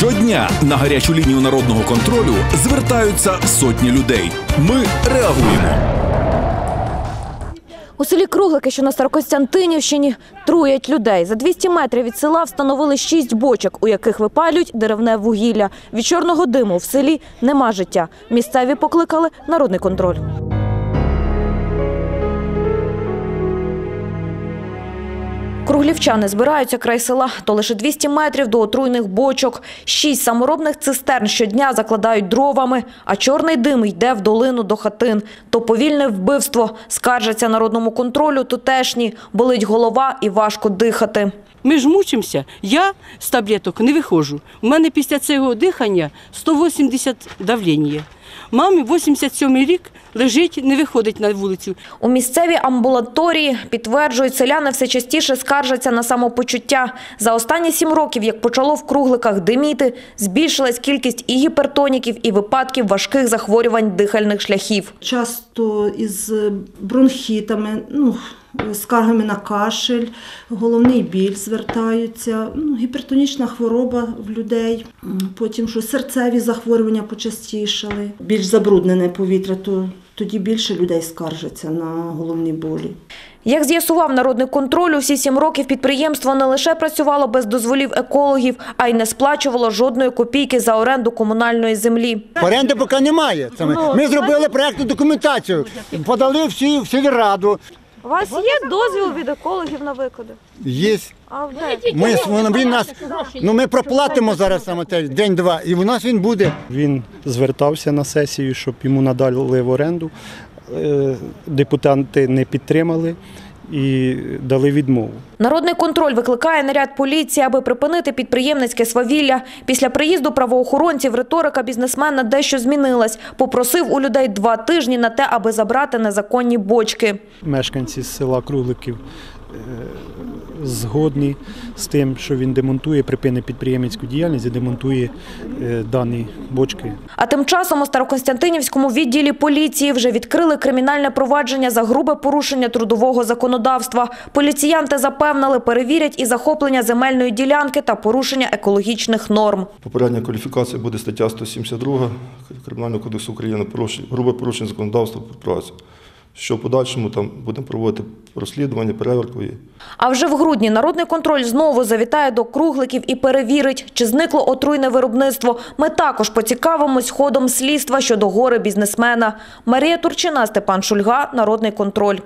Щодня на гарячу лінію народного контролю звертаються сотні людей. Ми реагуємо. У селі Круглики, що на Старокостянтинівщині, труять людей. За 200 метрів від села встановили шість бочок, у яких випалюють деревне вугілля. Від чорного диму в селі нема життя. Місцеві покликали народний контроль. Круглівчани збираються край села, то лише 200 метрів до отруйних бочок. Шість саморобних цистерн щодня закладають дровами, а чорний дим йде в долину до хатин. То повільне вбивство. Скаржаться народному контролю тутешні. Болить голова і важко дихати. Ми ж мучимося. Я з таблеток не виходжу. У мене після цього дихання 180 давлення. Мамі 87 рік лежить, не виходить на вулицю. У місцевій амбулаторії підтверджують, селяни все частіше скаржаться на самопочуття. За останні сім років, як почало в кругликах диміти, збільшилась кількість і гіпертоніків, і випадків важких захворювань дихальних шляхів. часто із бронхітами, ну, скаргами на кашель, головний біль звертаються, ну, гіпертонічна хвороба в людей, потім що серцеві захворювання почастішали, більш забруднене повітря, то тоді більше людей скаржаться на головні болі. Як з'ясував народний контроль, усі сім років підприємство не лише працювало без дозволів екологів, а й не сплачувало жодної копійки за оренду комунальної землі. Оренди поки немає. Ми, ми зробили проєктну документацію, подали всі в сільраду. У вас є дозвіл від екологів на викиди? Є. А Ми, воно- він нас, ну, ми проплатимо зараз саме те день-два, і у нас він буде. Він звертався на сесію, щоб йому надали в оренду. Е, Депутати не підтримали і дали відмову. Народний контроль викликає наряд поліції, аби припинити підприємницьке свавілля. Після приїзду правоохоронців риторика бізнесмена дещо змінилась. Попросив у людей два тижні на те, аби забрати незаконні бочки. Мешканці з села Кругликів е, згодні з тим, що він демонтує, припинить підприємницьку діяльність і демонтує е, дані бочки. А тим часом у Старокостянтинівському відділі поліції вже відкрили кримінальне провадження за грубе порушення трудового законодавства. Поліціянти запевнили, перевірять і захоплення земельної ділянки та порушення екологічних норм. Попередня кваліфікація буде стаття 172 Кримінального кодексу України порушення, грубе порушення законодавства про працю. Що в подальшому там будемо проводити розслідування, перевірку. А вже в грудні народний контроль знову завітає до кругликів і перевірить, чи зникло отруйне виробництво. Ми також поцікавимось ходом слідства щодо гори бізнесмена. Марія Турчина, Степан Шульга, Народний контроль.